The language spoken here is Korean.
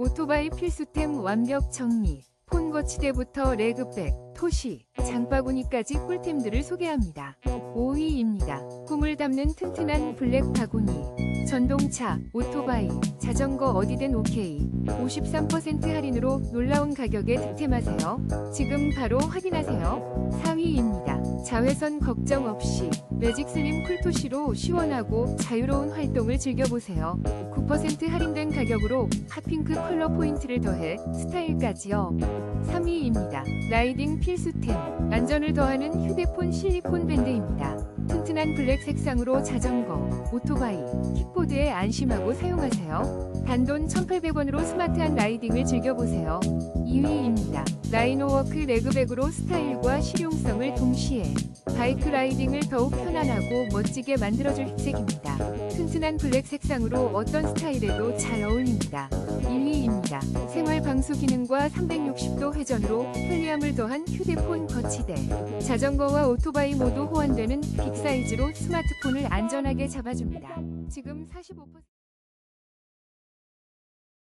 오토바이 필수템 완벽 정리. 폰 거치대부터 레그백, 토시, 장바구니까지 꿀템들을 소개합니다. 5위입니다. 꿈을 담는 튼튼한 블랙 바구니. 전동차, 오토바이, 자전거 어디든 오케이. 53% 할인으로 놀라운 가격에 득템하세요. 지금 바로 확인하세요. 4위입니다. 자외선 걱정 없이 매직 슬림 쿨토시로 시원하고 자유로운 활동을 즐겨보세요. 9% 할인된 가격으로 핫핑크 컬러 포인트를 더해 스타일까지요. 3위입니다. 라이딩 필수템. 안전을 더하는 휴대폰 실리콘 밴드입니다. 튼튼한 블랙 색상으로 자전거, 오토바이, 킥보드에 안심하고 사용하세요. 단돈 1,800원으로 스마트한 라이딩을 즐겨보세요. 2위입니다. 라이노워크 레그백으로 스타일과 실용성을 동시에 바이크 라이딩을 더욱 편안하고 멋지게 만들어줄 힙색입니다. 튼튼한 블랙 색상으로 어떤 스타일에도 잘 어울립니다. 1위입니다. 생활 방수 기능과 360도 회전으로 편리함을 더한 휴대폰 거치대. 자전거와 오토바이 모두 호환되는 빅 사이즈로 스마트폰을 안전하게 잡아줍니다. 지금 45%